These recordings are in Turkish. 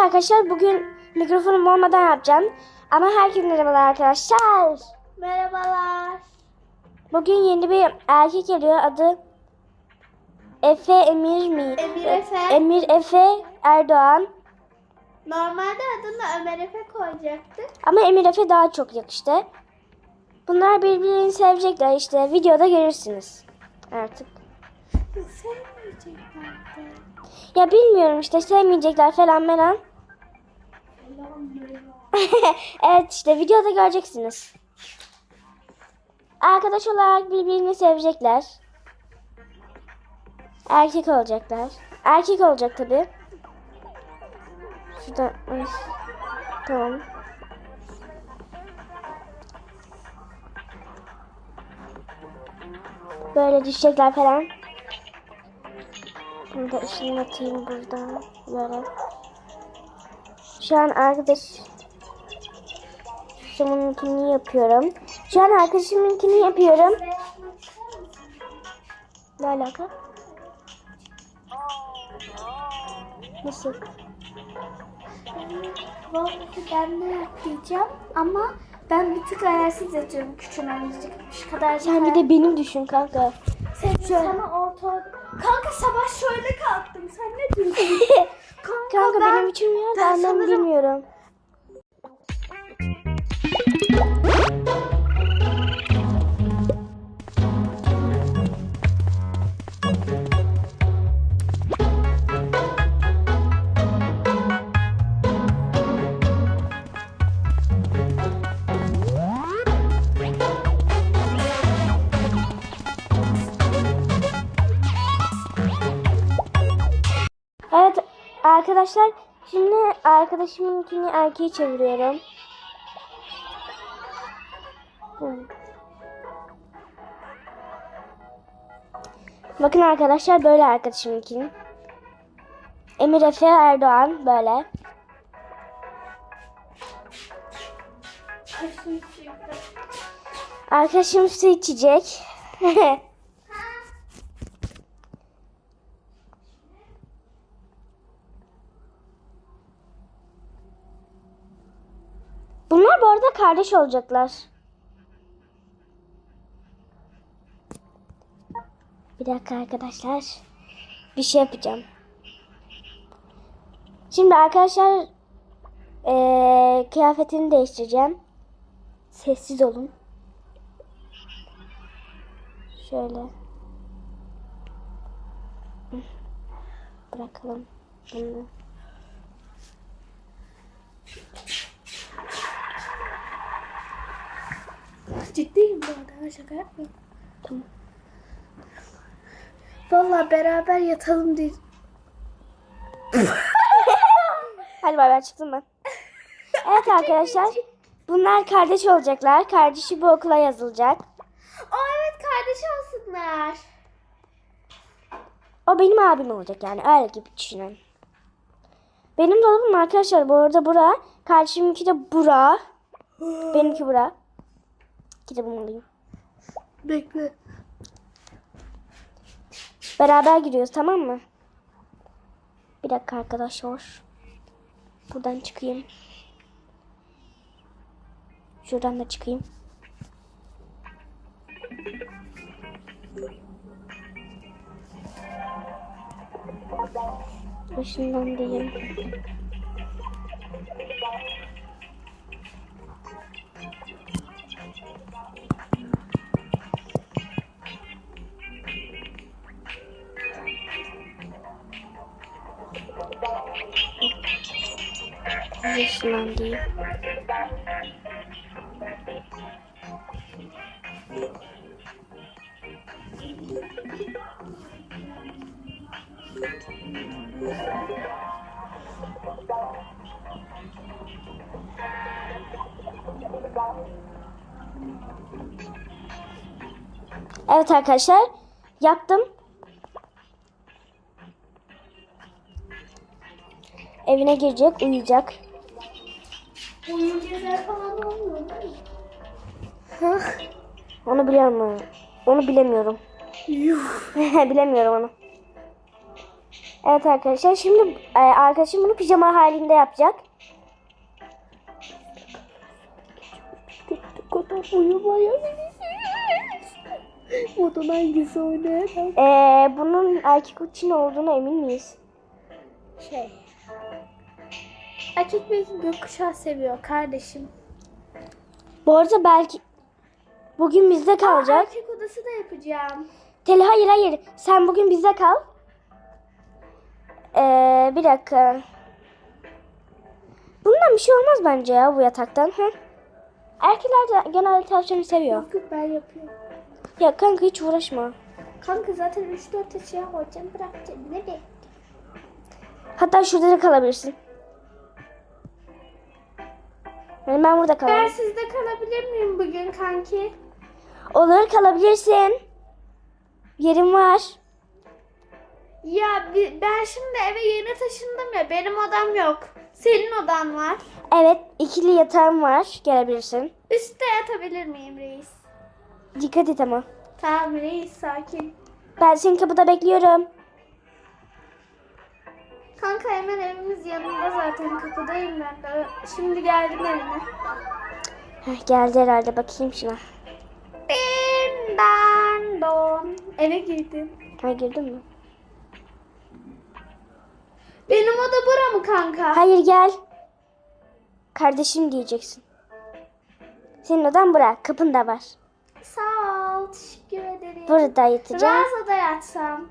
arkadaşlar bugün mikrofonum olmadan yapacağım. Ama herkese merhabalar arkadaşlar. Merhabalar. Bugün yeni bir erkek geliyor. Adı Efe Emir mi? Emir Efe. Emir Efe Erdoğan. Normalde adını Ömer Efe koyacaktık. Ama Emir Efe daha çok yakıştı. Bunlar birbirini sevecekler işte. Videoda görürsünüz. Artık. Sevmeyeceklerdi. Ya bilmiyorum işte sevmeyecekler falan falan. evet işte videoda göreceksiniz. Arkadaş olarak birbirini sevecekler. Erkek olacaklar. Erkek olacak tabi. Şurada ay, tamam. Böyle düşecekler falan. Da ışınlatayım buradan. Böyle. Şu an arkadaş Şununkini yapıyorum. Şu an arkadaşımınkini yapıyorum. Ne alaka? Nasıl? Vallahi ben ne yapacağım ama ben bir tık ayarsız yatıyorum küçümencik şu kadar. Sen bir de benim düşün kanka. sen sana orta. Kanka sabah şöyle kalktım. Sen ne diyorsun? Kanka, Kanka ben, benim için ya ben sanırım- bilmiyorum. Arkadaşlar şimdi arkadaşımınkini erkeğe çeviriyorum. Bakın arkadaşlar böyle arkadaşımınkini. Emir Efe Erdoğan böyle. Arkadaşım su içecek. Bunlar bu arada kardeş olacaklar. Bir dakika arkadaşlar. Bir şey yapacağım. Şimdi arkadaşlar eee, kıyafetini değiştireceğim. Sessiz olun. Şöyle. Bırakalım bunu. Ciddiyim bu arada. Şaka yapmıyorum. Tamam. Vallahi beraber yatalım diye. Hadi bay bay çıktım ben. Evet arkadaşlar. Bunlar kardeş olacaklar. Kardeşi bu okula yazılacak. Aa evet kardeş olsunlar. O benim abim olacak yani öyle gibi düşünün. Benim dolabım arkadaşlar bu arada bura. Kardeşiminki de bura. Benimki bura. Kitabımı alayım. Bekle. Beraber giriyoruz tamam mı? Bir dakika arkadaşlar. Buradan çıkayım. Şuradan da çıkayım. Başından diyeyim. Diyeyim. Evet arkadaşlar yaptım. Evine girecek, uyuyacak. Oyun gezer falan olmuyor değil mi? Hah. Onu biliyorum. Onu bilemiyorum. Yuh. Bilemiyorum onu. Evet arkadaşlar şimdi e, arkadaşım bunu pijama halinde yapacak. Modun hangisi oynayalım? E, bunun erkek için olduğuna emin miyiz? Şey. Erkek belki gökkuşağı seviyor kardeşim. Bu arada belki bugün bizde Aa, kalacak. erkek odası da yapacağım. Tel hayır hayır. Sen bugün bizde kal. Ee, bir dakika. Bundan bir şey olmaz bence ya bu yataktan. Hı? Erkekler de genelde tavşanı seviyor. Yok yok ben yapıyorum. Ya kanka hiç uğraşma. Kanka zaten 3-4 eşya koyacağım bırakacağım. Ne be? Hatta şurada da kalabilirsin. Yani ben burada Ben kalayım. sizde kalabilir miyim bugün kanki? Olur kalabilirsin. Yerim var. Ya ben şimdi eve yeni taşındım ya benim odam yok. Senin odan var. Evet ikili yatağım var. Gelebilirsin. Üstte yatabilir miyim reis? Dikkat et ama. Tamam reis sakin. Ben seni kapıda bekliyorum. Kanka hemen evimiz yanında zaten kapıdayım ben de. Şimdi geldim evine. Heh, geldi herhalde bakayım şuna. Din dan don. Eve girdim. Ha girdin mi? Benim oda bura mı kanka? Hayır gel. Kardeşim diyeceksin. Senin odan bura. Kapın da var. Sağ ol teşekkür ederim. Burada yatacağım. Ranzada yatsam.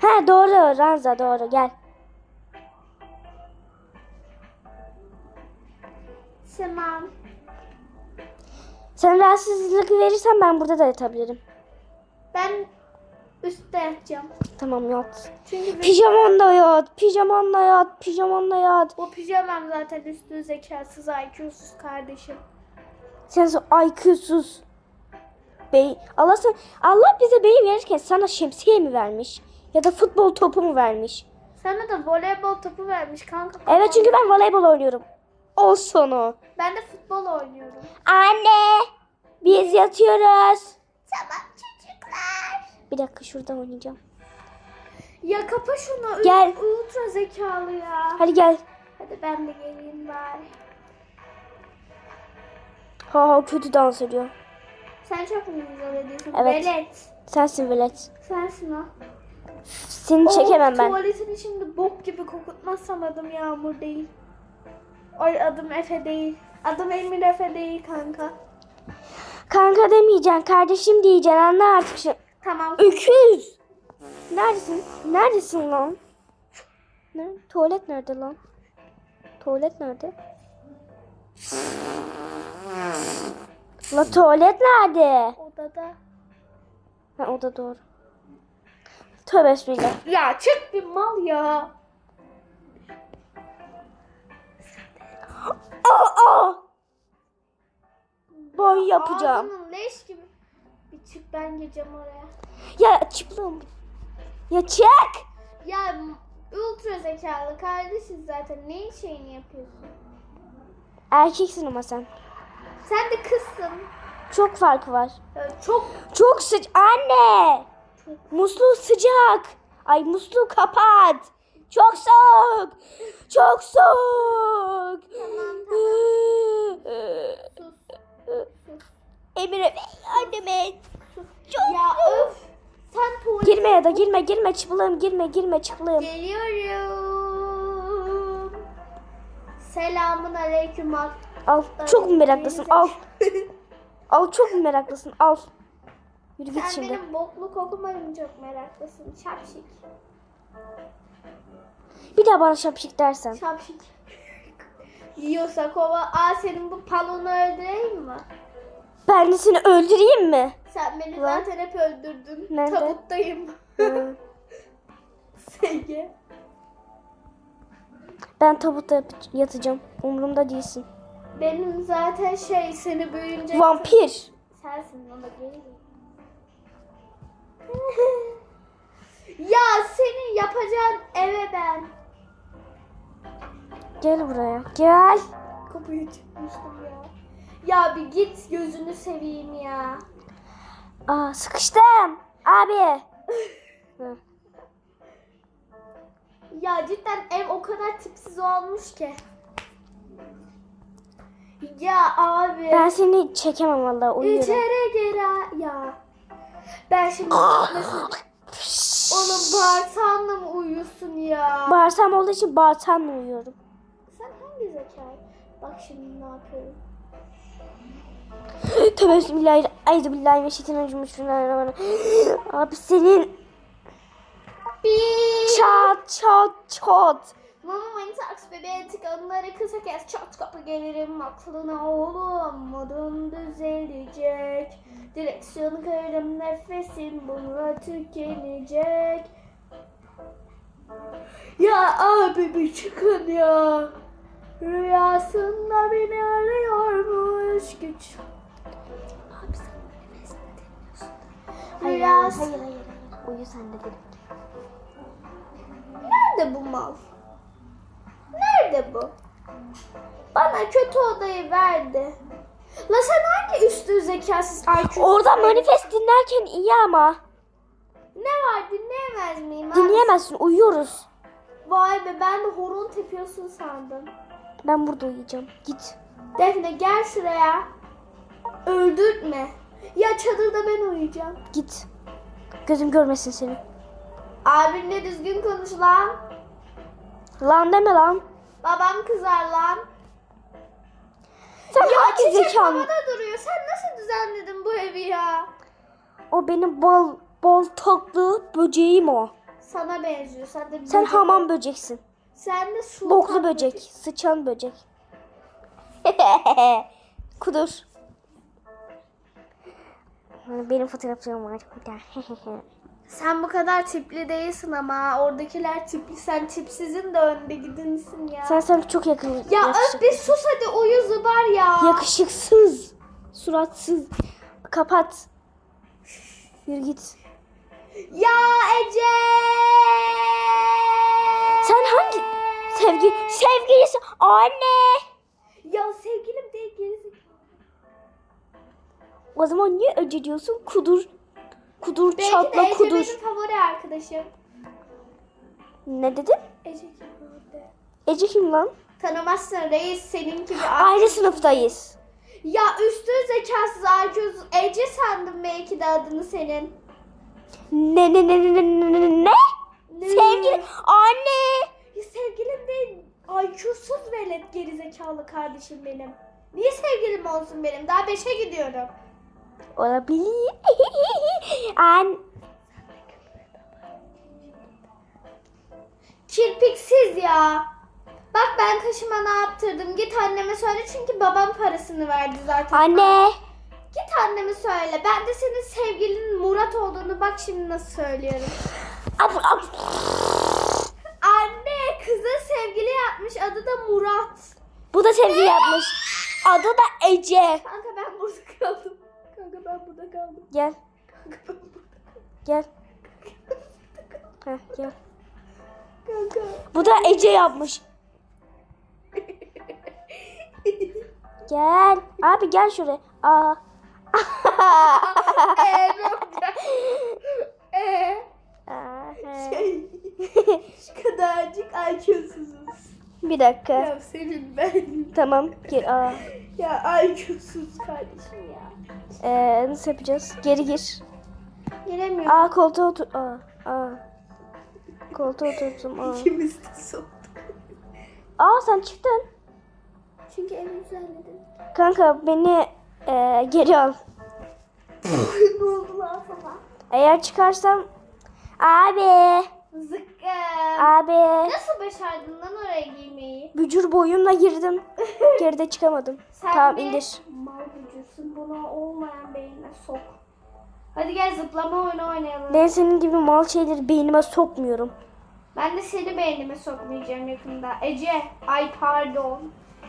Ha doğru Ranza doğru gel. Tamam. Sen rahatsızlık verirsen ben burada da yatabilirim. Ben üstte yatacağım. Tamam yat. Çünkü Pijamanla yat. Pijamanla yat. Pijamanla yat. bu pijamam zaten üstü zekasız IQ'suz kardeşim. Sen IQ'suz. Bey Allah sen Allah bize beyin verirken sana şemsiye mi vermiş? Ya da futbol topu mu vermiş? Sana da voleybol topu vermiş kanka. Evet çünkü ben voleybol oynuyorum. Ol sonu. Ben de futbol oynuyorum. Anne biz yatıyoruz. Tamam çocuklar. Bir dakika şurada oynayacağım. Ya kapa şunu. Gel. Ultra zekalı ya. Hadi gel. Hadi ben de geleyim bari. Ha ha kötü dans ediyor. Sen çok mu güzel ediyorsun? Evet. Velet. Sensin velet. Sensin o. Seni çekemem Oh, ben. Tuvaletin içinde bok gibi kokutmazsam adım Yağmur değil. Ay adım Efe değil. Adım Emir Efe değil kanka. Kanka demeyeceksin. Kardeşim diyeceksin. Anla artık şu. Tamam. Öküz. Neredesin? Neredesin lan? Ne? Tuvalet nerede lan? Tuvalet nerede? La tuvalet nerede? Odada. Ha o da doğru. Tövbe bismillah. Ya çık bir mal ya. Aa, aa! Boy yapacağım. Ağzının leş gibi. Bir çık ben gireceğim oraya. Ya çıplığım. Ya çek. Ya ultra zekalı kardeşiz zaten. Neyin şeyini yapıyorsun? Erkeksin ama sen. Sen de kızsın. Çok farkı var. Ya çok Çok sıcak. Anne. Musluğu sıcak. Ay musluğu kapat. Çok soğuk. Çok soğuk. Tamam, sus. Emre yardım et. Çok Ya soğuk. öf. Sen tuvalet. Girme ya da girme girme çıplığım girme girme çıplığım. Geliyorum. Selamun aleyküm al. Çok mu meraklısın al. Al çok mu meraklısın al. Yürü git Sen şimdi. benim boklu kokuma mı çok meraklısın? Şapşik. Bir daha bana şapşik dersen. Şapşik. Yiyorsa kova. Aa senin bu palonu öldüreyim mi? Ben de seni öldüreyim mi? Sen beni Lan. zaten hep öldürdün. Nerede? Tabuttayım. Sege. Ben tabutta yatacağım. Umurumda değilsin. Benim zaten şey seni büyüyünce... Vampir. Sensin ama değilim. ya senin yapacağın eve ben. Gel buraya. Gel. Kapıyı çıkmıştım ya. Ya bir git gözünü seveyim ya. Aa sıkıştım. Abi. Ya cidden ev o kadar tipsiz olmuş ki. Ya abi. Ben seni çekemem vallahi uyuyorum. İçeri gire ya. Ben şimdi onun bağırsağınla mı uyuyorsun ya? Bağırsam olduğu için bağırsamla uyuyorum. Sen hangi zekalı? Bak şimdi ne yapıyorum. Tövbe bismillah. Aydu billahi ve. Bismillahirrahmanirrahim. Abi senin Bir. çat çat çat. Mama beni taks bebeğe tık onları kısa kes çat kapı gelirim aklına oğlum. Modun düzelecek. Direksiyon kırdım nefesim bununla tükenecek. Ya abi bir çıkın ya. Rüyasında beni arıyormuş. Güç Abi sen beni beslemiyorsun Hayır, hayır, hayır, hayır. Uyu sen de dedim. Nerede bu mal? Nerede bu? Bana kötü odayı verdi. La sen hangi üstü zekasız IQ? Orada manifest dinlerken iyi ama. Ne var dinleyemez miyim? Dinleyemezsin uyuyoruz. Vay be ben de horon tepiyorsun sandım. Ben burada uyuyacağım. Git. Defne gel şuraya. Öldürtme. Ya çadırda ben uyuyacağım. Git. Gözüm görmesin seni. Abinle düzgün konuş lan. Lan deme lan. Babam kızar lan. Sen Ya hangi çiçek zekan? havada duruyor. Sen nasıl düzenledin bu evi ya? O benim bal bal tatlı böceğim o. Sana benziyor. Sen de Sen böcek- hamam böceksin. Sen de su Boklu böcek. Sıçan böcek. Kudur. Benim fotoğraflarım var burada. Sen bu kadar tipli değilsin ama oradakiler tipli. Sen tipsizin de önde gidinsin ya. sen sen çok yakın. ya öp bir sus hadi uyu zıbar ya. Yakışıksız. Suratsız. Kapat. Yürü git. Ya Ece. Sen hangi sevgi sevgilisi anne? Ya sevgilim değil gerizekalı. O zaman niye öce diyorsun? Kudur. Kudur de çatla Ece kudur. benim favori arkadaşım. Ne dedin? Ece kim orada? Ece kim lan? Tanımazsın reis senin gibi. Aynı sınıftayız. Ya üstün zekasız IQ'suz Ece sandım belki de adını senin. Ne ne ne ne ne ne ne ne? Sevgili anne. Ya sevgilim değil. IQ'suz velet gerizekalı kardeşim benim. Niye sevgilim olsun benim? Daha beşe gidiyorum. Olabilir. An Kirpiksiz ya. Bak ben kaşıma ne yaptırdım. Git anneme söyle çünkü babam parasını verdi zaten. anne. Git anneme söyle. Ben de senin sevgilinin Murat olduğunu bak şimdi nasıl söylüyorum. Anne kıza sevgili yapmış. Adı da Murat. Bu da sevgi yapmış. Adı da Ece. Kanka ben burada kaldım. Ben burada kaldım. Gel Kanka ben burada gel. Heh, gel. Kanka. Bu da Ece yapmış. Gel. Abi gel şuraya. Aa. Eee olacak? Eee şey. Şu kadarcık IQ'suzuz. Bir dakika. Ya senin ben. Tamam. Gir. Aa. Ya IQ'suz kardeşim ya. Ee, nasıl yapacağız? Geri gir. Giremiyorum. Aa koltuğa otur. Aa. Aa. Koltuğa oturdum. Aa. İkimiz de soğuduk. Aa sen çıktın. Çünkü evi düzenledim. Kanka beni e, geri al. ne oldu lan sana? Eğer çıkarsam abi Abi Nasıl başardın lan oraya giymeyi? bücür boyumla girdim. Geride çıkamadım. Sen tamam de indir. Mal gücüsün. Buna olmayan beynine sok. Hadi gel zıplama oyunu oynayalım. Ben senin gibi mal şeyleri beynime sokmuyorum. Ben de seni beynime sokmayacağım yakında. Ece, ay pardon.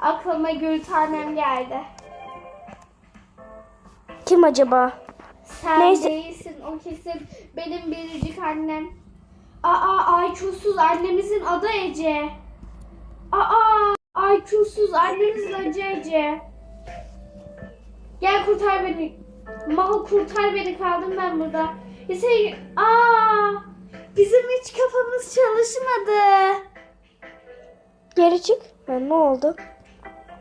Aklıma gül tanem geldi. Kim acaba? Sen Neyse. değilsin o kesin benim biricik annem. Aa IQ'suz annemizin adı Ece. Aa IQ'suz annemizin adı Ece. Gel kurtar beni. Mal kurtar beni kaldım ben burada. Sen... Aa Bizim hiç kafamız çalışmadı. Geri çık. Ha, ne oldu?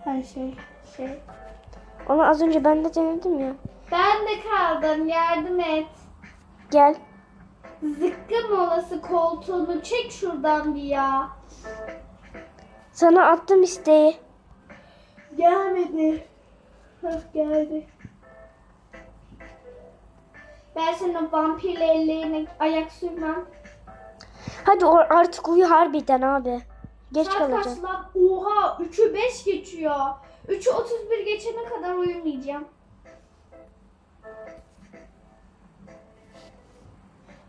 Her şey şey. Onu az önce ben de denedim ya. Ben de kaldım. Yardım et. Gel. Zıkkım olası koltuğunu çek şuradan bir ya. Sana attım isteği. Gelmedi. Hah geldi. Ben senin o vampirli ellerine ayak sürmem. Hadi or- artık uyu harbiden abi. Geç Saat kalacağım. kaç lan? Oha 3'ü 5 geçiyor. 3'ü 31 geçene kadar uyumayacağım.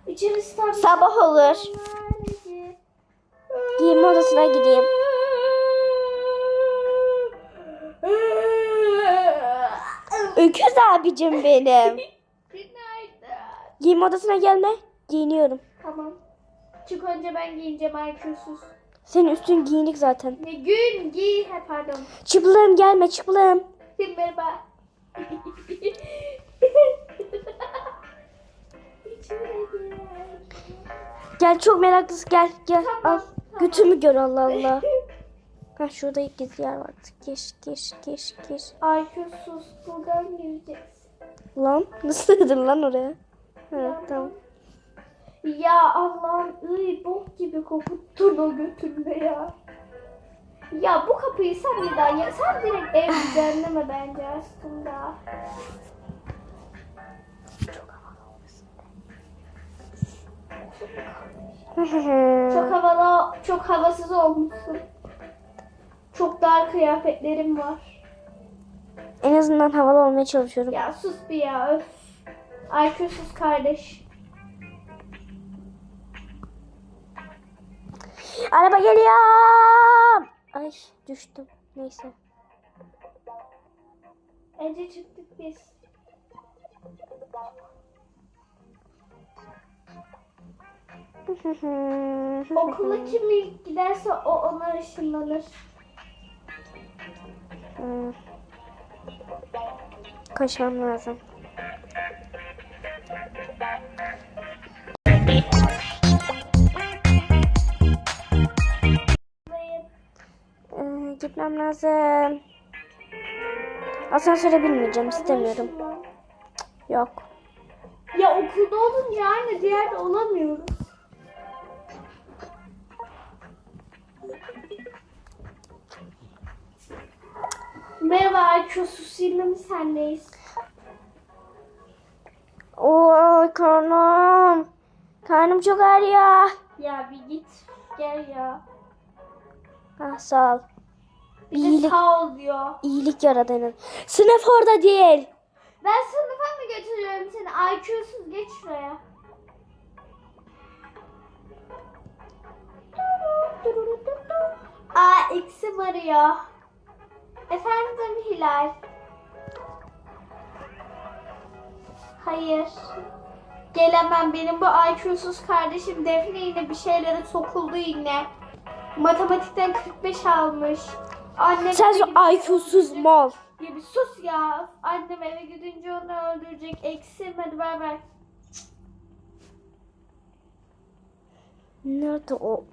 İçerisi tam Sabah olur. Giyinme odasına gideyim. Öküz abicim benim. Günaydın. Giyinme odasına gelme. Giyiniyorum. Tamam. Çık önce ben giyineceğim IQ'suz. Senin üstün giyinik zaten. Ne gün giy. Ha, pardon. Çıplığım gelme çıplığım. Merhaba. Gel çok meraklısın gel gel al. Götümü gör Allah Allah. Ha şurada gizli yer var. Geç geç geç geç. IQ'suz buradan gireceksin. Lan nasıl sığdın lan oraya? Ha tamam. Ya Allah'ım ıy bok gibi kokuttun o götünde ya. Ya bu kapıyı sen daha ya sen direkt ev düzenleme bence aslında. Çok havalı, çok havasız olmuşsun. Çok dar kıyafetlerim var. en azından havalı olmaya çalışıyorum. Ya sus bir ya öf. IQ'suz kardeş. Araba geliyor. Ay düştüm. Neyse. Ece çıktık biz. Okula kim ilk giderse o ona ışınlanır. Hmm. Kaçmam lazım. Ee, gitmem lazım. Asansöre binmeyeceğim istemiyorum. Yok. Ya okulda olunca aynı diğerde olamıyoruz. Merhaba IQ'suz yine mi sendeyiz? Oy karnım. Karnım çok ağrıyor. Ya bir git gel ya. Ah sağ ol. Bir de İyilik, sağ ol diyor. iyilik yaradığının. Sınıf orada değil. Ben sınıfa mı götürüyorum seni? IQ'suz geç şuraya. Aa X'im arıyor. Efendim Hilal. Hayır. Gelemem benim bu IQ'suz kardeşim Defne yine bir şeylere sokuldu yine. Matematikten 45 almış. Annem Sen şu IQ'suz mal. Ya bir sus ya. Annem eve gidince onu öldürecek. Eksim hadi bay bay. Nerede o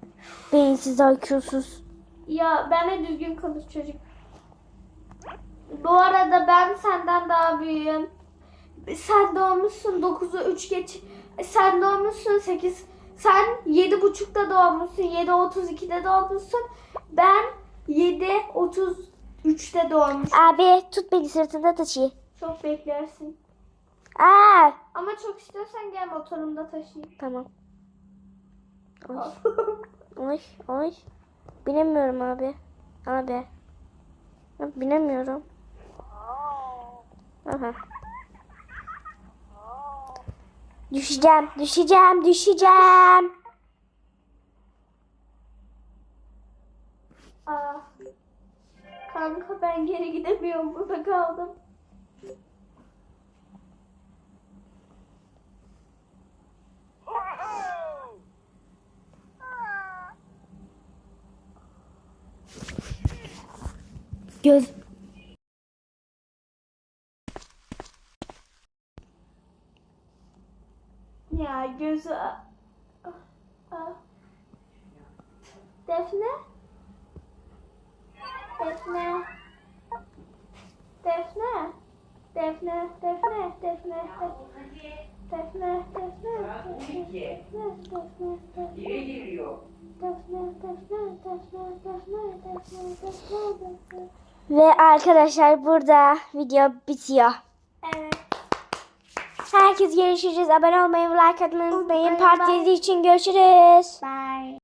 beyinsiz IQ'suz? Ya benle düzgün konuş çocuk. Bu arada ben senden daha büyüğüm. Sen doğmuşsun 9'u 3 geç. Sen doğmuşsun 8. Sen 7.30'da doğmuşsun. 7.32'de doğmuşsun. Ben 7.33'te doğmuşum. Abi tut beni sırtında taşı. Çok beklersin. Aa, Ama çok istiyorsan gel motorumda taşıyayım. tamam. Oy, oy, oy. Binemiyorum abi. Abi. Binemiyorum. Aha. Düşeceğim, düşeceğim, düşeceğim. Aa. Kanka ben geri gidemiyorum. Burada kaldım. Göz Ya gözü... Ah, ah. Defne? Defne. Defne. Defne, Defne, Defne, Defne, Defne, Defne, Defne, giriyor. Ve arkadaşlar burada video bitiyor. Evet. Herkes görüşürüz. Abone olmayı, like atmayı unutmayın. Unutmayın. Part 7 için görüşürüz. Bye.